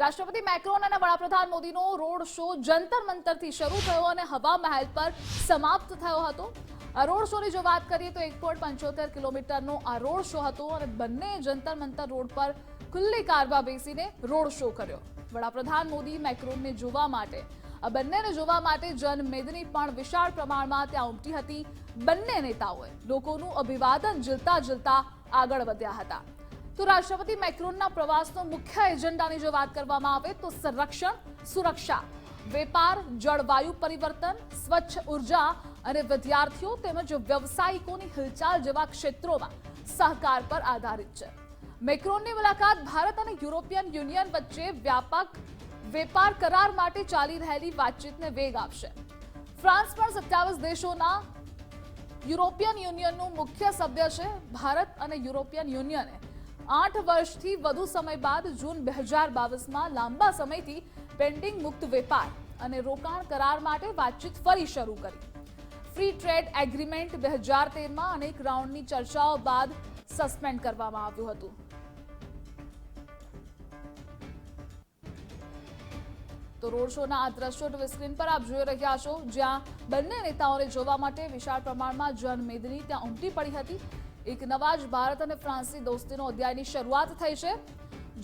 રાષ્ટ્રપતિ મેક્રોન અને વડાપ્રધાન મોદીનો રોડ શો જંતર મંતરથી શરૂ થયો અને હવા મહેલ પર સમાપ્ત થયો હતો. આ રોડ શોની જો વાત કરીએ તો એક પોઈન્ટ પંચોતેર કિલોમીટરનો આ રોડ શો હતો અને બંને જંતર મંતર રોડ પર ખુલ્લી કારમાં બેસીને રોડ શો કર્યો. વડાપ્રધાન મોદી મેક્રોનને જોવા માટે. આ બંનેને જોવા માટે જનમેદની પણ વિશાળ પ્રમાણમાં ત્યાં ઉમટી હતી બંને નેતાઓએ. લોકોનું અભિવાદન ઝીલતા ઝીલતા આગળ વધ્યા હતા. તો રાષ્ટ્રપતિ મેક્રોનના પ્રવાસનો મુખ્ય એજન્ડાની જો વાત કરવામાં આવે તો સંરક્ષણ, સુરક્ષા, વેપાર, જળવાયુ પરિવર્તન, સ્વચ્છ ઊર્જા અને વિદ્યાર્થીઓ તેમજ વ્યવસાયિકોની હિલચાલ જેવા ક્ષેત્રોમાં સહકાર પર આધારિત છે. મેક્રોનની મુલાકાત ભારત અને યુરોપિયન યુનિયન વચ્ચે વ્યાપક વેપાર કરાર માટે ચાલી રહેલી વાતચીતને વેગ આપશે. ફ્રાન્સ પણ સત્યાવીસ દેશોના યુરોપિયન યુનિયનનું મુખ્ય સભ્ય છે. ભારત અને યુરોપિયન યુનિયને આઠ વર્ષથી વધુ સમય બાદ જૂન બે હજાર બાવીસમાં લાંબા સમયથી પેન્ડિંગ મુક્ત વેપાર અને રોકાણ કરાર માટે વાતચીત ફરી શરૂ કરી. ફ્રી ટ્રેડ એગ્રીમેન્ટ બે હજાર તેરમાં અનેક રાઉન્ડની ચર્ચાઓ બાદ સસ્પેન્ડ કરવામાં આવ્યું હતું. તો રોડ શોના આ દ્રશ્યો ટીવી સ્ક્રીન પર આપ જોઈ રહ્યા છો, જ્યાં બંને નેતાઓને જોવા માટે વિશાળ પ્રમાણમાં જનમેદની ત્યાં ઉમટી પડી હતી. એક નવા જ ભારત અને ફ્રાન્સની દોસ્તીનો અધ્યાયની શરૂઆત થઈ છે.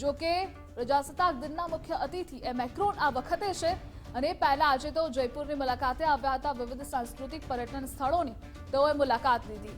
જો કે પ્રજાસત્તાક દિનના મુખ્ય અતિથિ એ મેક્રોન આ વખતે છે અને પહેલા આજે તો જયપુરની મુલાકાતે આવ્યા હતા વિવિધ સાંસ્કૃતિક પર્યટન સ્થળોની. તેઓએ મુલાકાત લીધી.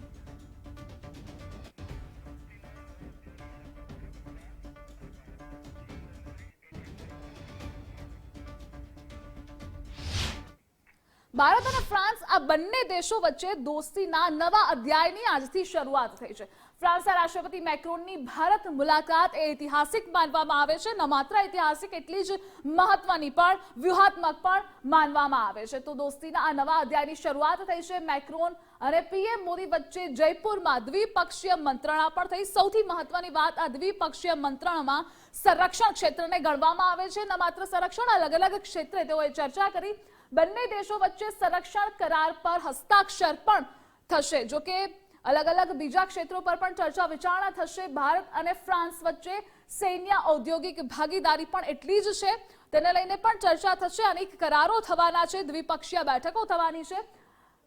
ભારત અને ફ્રાન્સ આ બંને દેશો વચ્ચે દોસ્તીના નવા અધ્યાયની આજથી શરૂઆત થઈ છે. ફ્રાન્સના રાષ્ટ્રપતિ મેક્રોનની ભારત મુલાકાત એ ઐતિહાસિક માનવામાં આવે છે. ન માત્ર ઐતિહાસિક, એટલી જ મહત્વની પણ, વ્યૂહાત્મક પણ માનવામાં આવે છે. તો દોસ્તીના આ નવા અધ્યાયની શરૂઆત થઈ છે મેક્રોન અને પીએમ મોદી વચ્ચે જયપુરમાં દ્વિપક્ષીય મંત્રણા પણ થઈ. સૌથી મહત્વની વાત આ દ્વિપક્ષીય મંત્રણામાં સંરક્ષણ ક્ષેત્રને ગણવામાં આવે છે. ન માત્ર સંરક્ષણ અલગ અલગ ક્ષેત્રે તેઓએ ચર્ચા કરી. બંને દેશો વચ્ચે સંરક્ષણ કરાર પર હસ્તાક્ષર પણ થશે. જો કે અલગ અલગ બીજા ક્ષેત્રો પર પણ ચર્ચા વિચારણા થશે. ભારત અને ફ્રાન્સ વચ્ચે સૈન્ય ઔદ્યોગિક ભાગીદારી પણ એટલી જ છે. તેને લઈને પણ ચર્ચા થશે. અનેક કરારો થવાના છે. દ્વિપક્ષીય બેઠકો થવાની છે.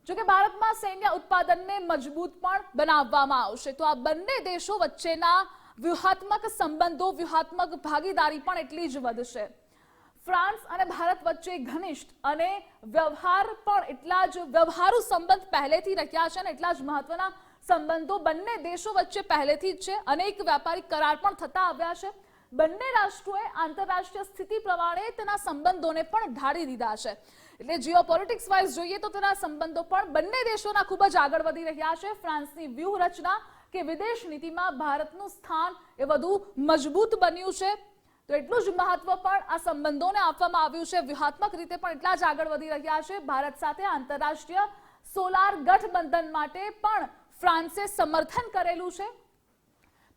જોકે ભારતમાં સૈન્ય ઉત્પાદનને મજબૂત પણ બનાવવામાં આવશે. તો આ બંને દેશો વચ્ચેના વ્યૂહાત્મક સંબંધો, વ્યૂહાત્મક ભાગીદારી પણ એટલી જ વધશે. ફ્રાન્સ અને ભારત વચ્ચે ઘનિષ્ઠ અને વ્યવહાર પણ એટલા જ વ્યવહારુ સંબંધ પહેલેથી રહ્યા છે અને એટલા જ મહત્વના સંબંધો બંને દેશો વચ્ચે પહેલેથી જ છે. અનેક વ્યાપારિક કરાર પણ થતા આવ્યા છે. બંને રાષ્ટ્રોએ આંતરરાષ્ટ્રીય સ્થિતિ પ્રમાણે તેના સંબંધોને પણ ઢાળી દીધા છે. એટલે જીઓ પોલિટિક્સ વાઇઝ જોઈએ તો તેના સંબંધો પણ બંને દેશોના ખૂબ જ આગળ વધી રહ્યા છે. ફ્રાન્સની વ્યૂહરચના કે વિદેશ નીતિમાં ભારતનું સ્થાન એ વધુ મજબૂત બન્યું છે. તો એટલું જ મહત્વ પણ આ સંબંધોને આપવામાં આવ્યું છે. વ્યૂહાત્મક રીતે પણ એટલા જ આગળ વધી રહ્યા છે. ભારત સાથે આંતરરાષ્ટ્રીય સોલાર ગઠબંધન માટે પણ ફ્રાન્સે સમર્થન કરેલું છે.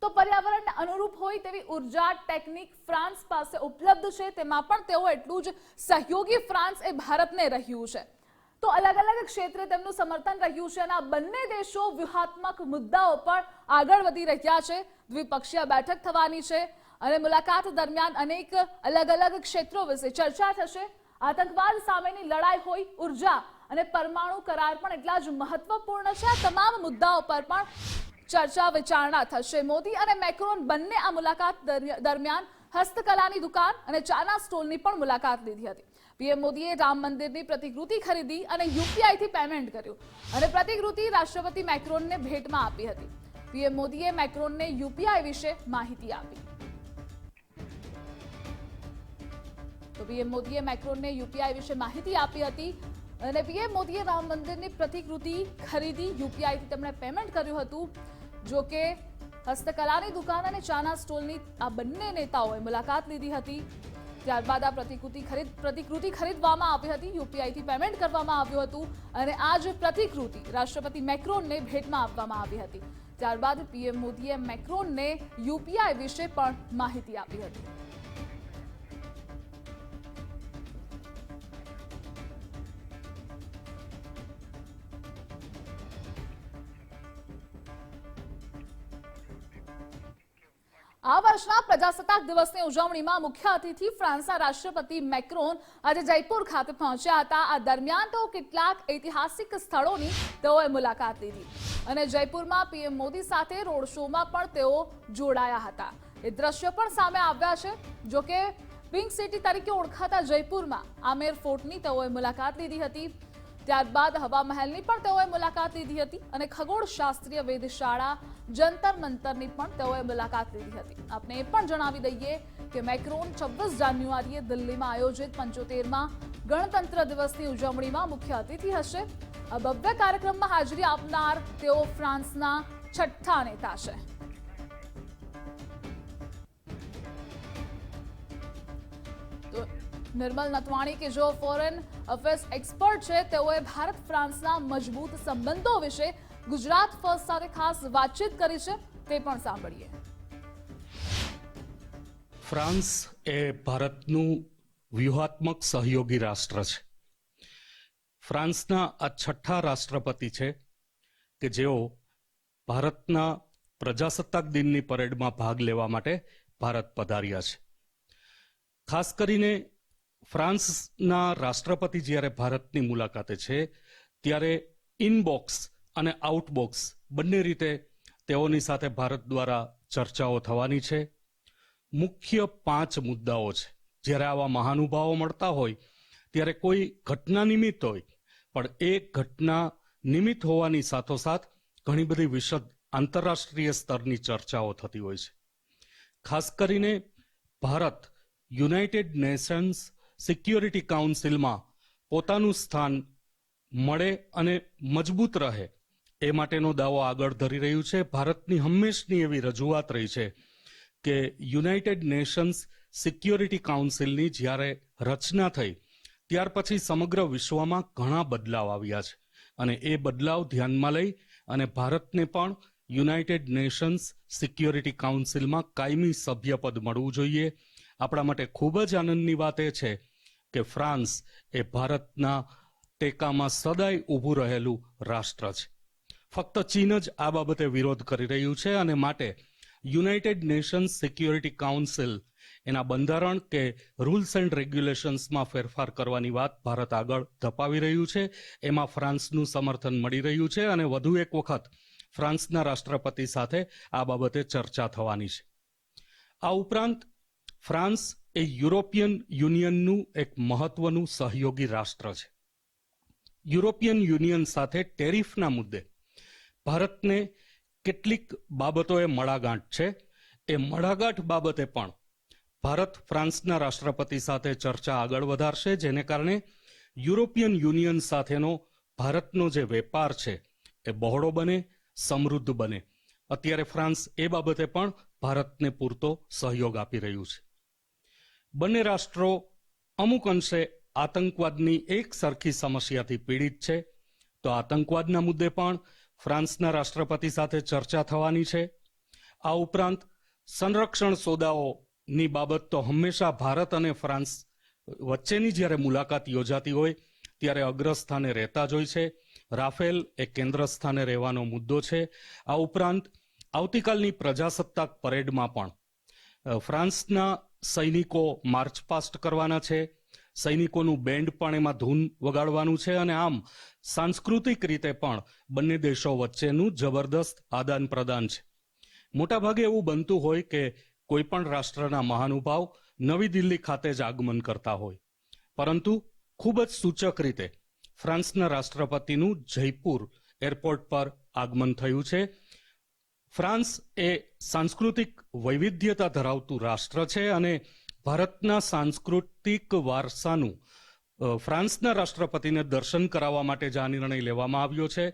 તો પર્યાવરણને અનુરૂપ હોય તેવી ઊર્જા ટેકનિક ફ્રાન્સ પાસે ઉપલબ્ધ છે. તેમાં પણ તેઓ એટલું જ સહયોગી ફ્રાન્સ એ ભારતને રહ્યું છે. તો અલગ અલગ ક્ષેત્રે તેમનું સમર્થન રહ્યું છે અને આ બંને દેશો વ્યૂહાત્મક મુદ્દાઓ પર આગળ વધી રહ્યા છે. દ્વિપક્ષીય બેઠક થવાની છે. અને મુલાકાત દરમિયાન અનેક અલગ અલગ ક્ષેત્રો વિશે ચર્ચા થશે. આતંકવાદ સામેની લડાઈ હોય, ઊર્જા અને પરમાણુ કરાર પણ એટલા જ મહત્વપૂર્ણ છે. આ તમામ મુદ્દાઓ પર પણ ચર્ચા વિચારણા થશે. મોદી અને મેક્રોન બંને આ મુલાકાત દરમિયાન હસ્તકલાની દુકાન અને ચાના સ્ટોલની પણ મુલાકાત લીધી હતી. પીએમ મોદીએ રામ મંદિરની પ્રતિકૃતિ ખરીદી અને યુપીઆઈથી પેમેન્ટ કર્યું અને પ્રતિકૃતિ રાષ્ટ્રપતિ મેક્રોનને ભેટમાં આપી હતી. પીએમ મોદીએ મેક્રોનને યુપીઆઈ વિશે માહિતી આપી. તો પીએમ મોદીએ મેક્રોનને યુપીઆઈ વિશે માહિતી આપી હતી અને પીએમ મોદીએ રામ મંદિરની પ્રતિકૃતિ ખરીદી યુપીઆઈથી તેમણે પેમેન્ટ કર્યું હતું. જો કે હસ્તકલાની દુકાન અને ચાના સ્ટોલની આ બંને નેતાઓએ મુલાકાત લીધી હતી. ત્યારબાદ આ પ્રતિકૃતિ ખરીદ પ્રતિકૃતિ ખરીદવામાં આવી હતી. યુપીઆઈથી પેમેન્ટ કરવામાં આવ્યું હતું અને આ જ પ્રતિકૃતિ રાષ્ટ્રપતિ મેક્રોનને ભેટમાં આપવામાં આવી હતી. ત્યારબાદ પીએમ મોદીએ મેક્રોનને યુપીઆઈ વિશે પણ માહિતી આપી હતી. આ વર્ષના પ્રજાસત્તાક દિવસની ઉજવણીમાં મુખ્ય અતિથિ ફ્રાન્સના રાષ્ટ્રપતિ મેક્રોન આજે જયપુર ખાતે પહોંચ્યા હતા. આ દરમિયાન તેઓ કેટલાક ઐતિહાસિક સ્થળોની તેઓએ મુલાકાત લીધી અને જયપુરમાં પીએમ મોદી સાથે રોડ શોમાં પણ તેઓ જોડાયા હતા. એ દ્રશ્યો પણ સામે આવ્યા છે. જોકે પિંક સિટી તરીકે ઓળખાતા જયપુરમાં આમેર ફોર્ટની તેઓએ મુલાકાત લીધી હતી. ત્યારબાદ હવા મહેલની પણ તેઓએ મુલાકાત લીધી હતી અને ખગોળશાસ્ત્રીય વેધશાળા જંતર મંતરની પણ તેઓએ મુલાકાત લીધી હતી. આપણે એ પણ જણાવી દઈએ કે મેક્રોન છવ્વીસ જાન્યુઆરીએ દિલ્હીમાં આયોજિત પંચોતેરમાં ગણતંત્ર દિવસની ઉજવણીમાં મુખ્ય અતિથિ હશે. આ ભવ્ય કાર્યક્રમમાં હાજરી આપનાર તેઓ ફ્રાન્સના છઠ્ઠા નેતા છે. નિર્મલ નથવાણી કે જો ફોરેન અફેર્સ એક્સપર્ટ છે, તેઓએ ભારત ફ્રાન્સના મજબૂત સંબંધો વિશે ગુજરાત ફર્સ્ટ સાથે ખાસ વાતચીત કરી છે, તે પણ સાંભળીએ. ફ્રાન્સ એ ભારતનું વ્યૂહાત્મક સહયોગી રાષ્ટ્ર છે. ફ્રાન્સના આ છઠ્ઠા રાષ્ટ્રપતિ છે કે જેઓ ભારતના પ્રજાસત્તાક દિનની પરેડમાં ભાગ લેવા માટે ભારત પધાર્યા છે. ખાસ કરીને ફ્રાન્સના રાષ્ટ્રપતિ જ્યારે ભારતની મુલાકાતે છે, ત્યારે ઇનબોક્સ અને આઉટબોક્સ બંને રીતે તેઓની સાથે ભારત દ્વારા ચર્ચાઓ થવાની છે. મુખ્ય પાંચ મુદ્દાઓ છે. જ્યારે આવા મહાનુભાવો મળતા હોય, ત્યારે કોઈ ઘટના નિમિત્ત હોય, પણ એ ઘટના નિમિત્ત હોવાની સાથોસાથ ઘણી બધી વિશદ આંતરરાષ્ટ્રીય સ્તરની ચર્ચાઓ થતી હોય છે. ખાસ કરીને ભારત યુનાઇટેડ નેશન્સ સિક્યોરિટી કાઉન્સિલમાં પોતાનું સ્થાન મળે અને મજબૂત રહે એ માટેનો દાવો આગળ ધરી રહ્યું છે. ભારતની હંમેશની એવી રજૂઆત રહી છે કે યુનાઇટેડ નેશન્સ સિક્યોરિટી કાઉન્સિલની જ્યારે રચના થઈ, ત્યાર પછી સમગ્ર વિશ્વમાં ઘણા બદલાવ આવ્યા છે. અને એ બદલાવ ધ્યાનમાં લઈ અને ભારતને પણ યુનાઇટેડ નેશન્સ સિક્યોરિટી કાઉન્સિલમાં કાયમી સભ્યપદ મળવું જોઈએ. આપણા માટે ખૂબ જ આનંદની વાત એ છે કે ફ્રાન્સ એ ભારતના ટેકામાં સદાય ઊભું રહેલું રાષ્ટ્ર છે. ફક્ત ચીન જ આ બાબતે વિરોધ કરી રહ્યું છે અને માટે યુનાઇટેડ નેશન્સ સિક્યોરિટી કાઉન્સિલ એના બંધારણ કે રૂલ્સ એન્ડ રેગ્યુલેશન્સમાં ફેરફાર કરવાની વાત ભારત આગળ ધપાવી રહ્યું છે. એમાં ફ્રાન્સનું સમર્થન મળી રહ્યું છે અને વધુ એક વખત ફ્રાન્સના રાષ્ટ્રપતિ સાથે આ બાબતે ચર્ચા થવાની છે. આ ઉપરાંત ફ્રાન્સ એ યુરોપિયન યુનિયનનું એક મહત્વનું સહયોગી રાષ્ટ્ર છે. યુરોપિયન યુનિયન સાથે ટેરિફના મુદ્દે ભારતને કેટલીક બાબતોએ મળાગાંઠ છે. એ મળાગાંઠ બાબતે પણ ભારત ફ્રાન્સના રાષ્ટ્રપતિ સાથે ચર્ચા આગળ વધારશે, જેને કારણે યુરોપિયન યુનિયન સાથેનો ભારતનો જે વેપાર છે એ બહોળો બને, સમૃદ્ધ બને. અત્યારે ફ્રાન્સ એ બાબતે પણ ભારતને પૂરતો સહયોગ આપી રહ્યું છે. બંને રાષ્ટ્રો અમુક અંશે આતંકવાદની એક સરખી સમસ્યાથી પીડિત છે. તો આતંકવાદના મુદ્દે પણ ફ્રાન્સના રાષ્ટ્રપતિ સાથે ચર્ચા થવાની છે. આ ઉપરાંત સંરક્ષણ સોદાઓની બાબત તો હંમેશા ભારત અને ફ્રાન્સ વચ્ચેની જ્યારે મુલાકાત યોજાતી હોય, ત્યારે અગ્રસ્થાને રહેતા જ હોય છે. રાફેલ એ કેન્દ્ર સ્થાને રહેવાનો મુદ્દો છે. આ ઉપરાંત આવતીકાલની પ્રજાસત્તાક પરેડમાં પણ ફ્રાન્સના સૈનિકો માર્ચ પાસ્ટ કરવાના છે. સૈનિકોનું બેન્ડ પણ એમાં ધૂન વગાડવાનું છે અને આમ સાંસ્કૃતિક રીતે પણ બંને દેશો વચ્ચેનું જબરદસ્ત આદાન પ્રદાન છે. મોટાભાગે એવું બનતું હોય કે કોઈ પણ રાષ્ટ્રના મહાનુભાવ નવી દિલ્હી ખાતે જ આગમન કરતા હોય. પરંતુ ખૂબ જ સૂચક રીતે ફ્રાન્સના રાષ્ટ્રપતિનું જયપુર એરપોર્ટ પર આગમન થયું છે. ફ્રાન્સ એ સાંસ્કૃતિક વૈવિધ્યતા ધરાવતું રાષ્ટ્ર છે અને ભારતના સાંસ્કૃતિક વારસાનું ફ્રાન્સના રાષ્ટ્રપતિને દર્શન કરાવવા માટે જ આ નિર્ણય લેવામાં આવ્યો છે.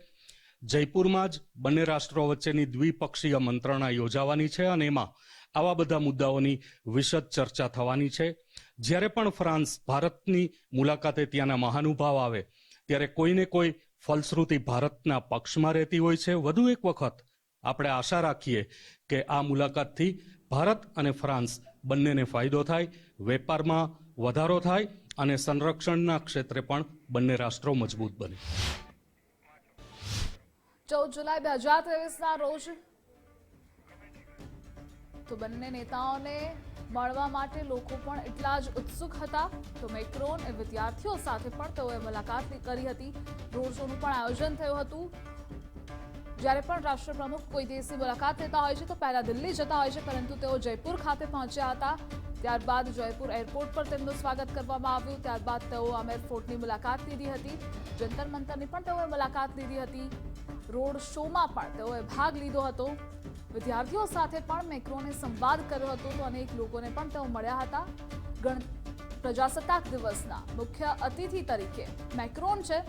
જયપુરમાં જ બંને રાષ્ટ્રો વચ્ચેની દ્વિપક્ષીય મંત્રણા યોજાવાની છે અને એમાં આવા બધા મુદ્દાઓની વિશદ ચર્ચા થવાની છે. જ્યારે પણ ફ્રાન્સ ભારતની મુલાકાતે ત્યાંના મહાનુભાવ આવે, ત્યારે કોઈને કોઈ ફલશ્રુતિ ભારતના પક્ષમાં રહેતી હોય છે. વધુ એક વખત આપણે આશા રાખીએ કે આ મુલાકાતથી ભારત અને ફ્રાન્સ બંનેને ફાયદો થાય, વેપારમાં વધારો થાય અને સંરક્ષણના ક્ષેત્રે પણ બંને રાષ્ટ્રો મજબૂત બને. ચૌદ જુલાઈ બે હજાર ત્રેવીસના રોજ તો બંને નેતાઓને મળવા માટે લોકો પણ એટલા જ ઉત્સુક હતા. તો મેક્રોન એ વિદ્યાર્થીઓ સાથે પણ તેઓએ મુલાકાત કરી હતી. રોડ શોનું પણ આયોજન થયું હતું. જ્યારે પણ રાષ્ટ્રપ્રમુખ કોઈ દેશની મુલાકાત લેતા હોય છે તો પહેલા દિલ્હી જતા હોય છે, પરંતુ તેઓ જયપુર ખાતે પહોંચ્યા હતા. ત્યારબાદ જયપુર એરપોર્ટ પર તેમનું સ્વાગત કરવામાં આવ્યું. ત્યારબાદ તેઓ આમેર ફોર્ટની મુલાકાત લીધી હતી. જંતર મંતરની પણ તેઓએ મુલાકાત લીધી હતી. રોડ શોમાં પણ તેઓએ ભાગ લીધો હતો. વિદ્યાર્થીઓ સાથે પણ મેક્રોને સંવાદ કર્યો હતો તો અનેક લોકોને પણ તેઓ મળ્યા હતા. ગણ, પ્રજાસત્તાક દિવસના મુખ્ય અતિથિ તરીકે મેક્રોન છે.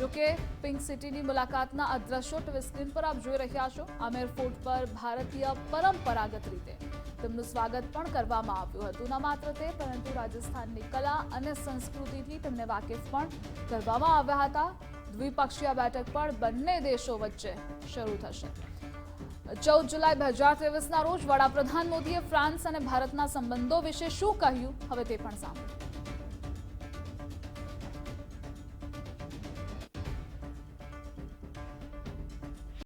જો કે પિંક સિટીની મુલાકાતના આ દ્રશ્યો ટીવી સ્ક્રીન પર આપ જોઈ રહ્યા છો. આમેર ફોર્ટ પર ભારતીય પરંપરાગત રીતે તેમનું સ્વાગત પણ કરવામાં આવ્યું હતું. ન માત્ર તે, પરંતુ રાજસ્થાનની કલા અને સંસ્કૃતિથી તેમને વાકેફ પણ કરવામાં આવ્યા હતા. દ્વિપક્ષીય બેઠક પણ બંને દેશો વચ્ચે શરૂ થશે. ચૌદ જુલાઈ બે હજાર ત્રેવીસના રોજ વડાપ્રધાન મોદીએ ફ્રાન્સ અને ભારતના સંબંધો વિશે શું કહ્યું? હવે તે પણ સાંભળ્યું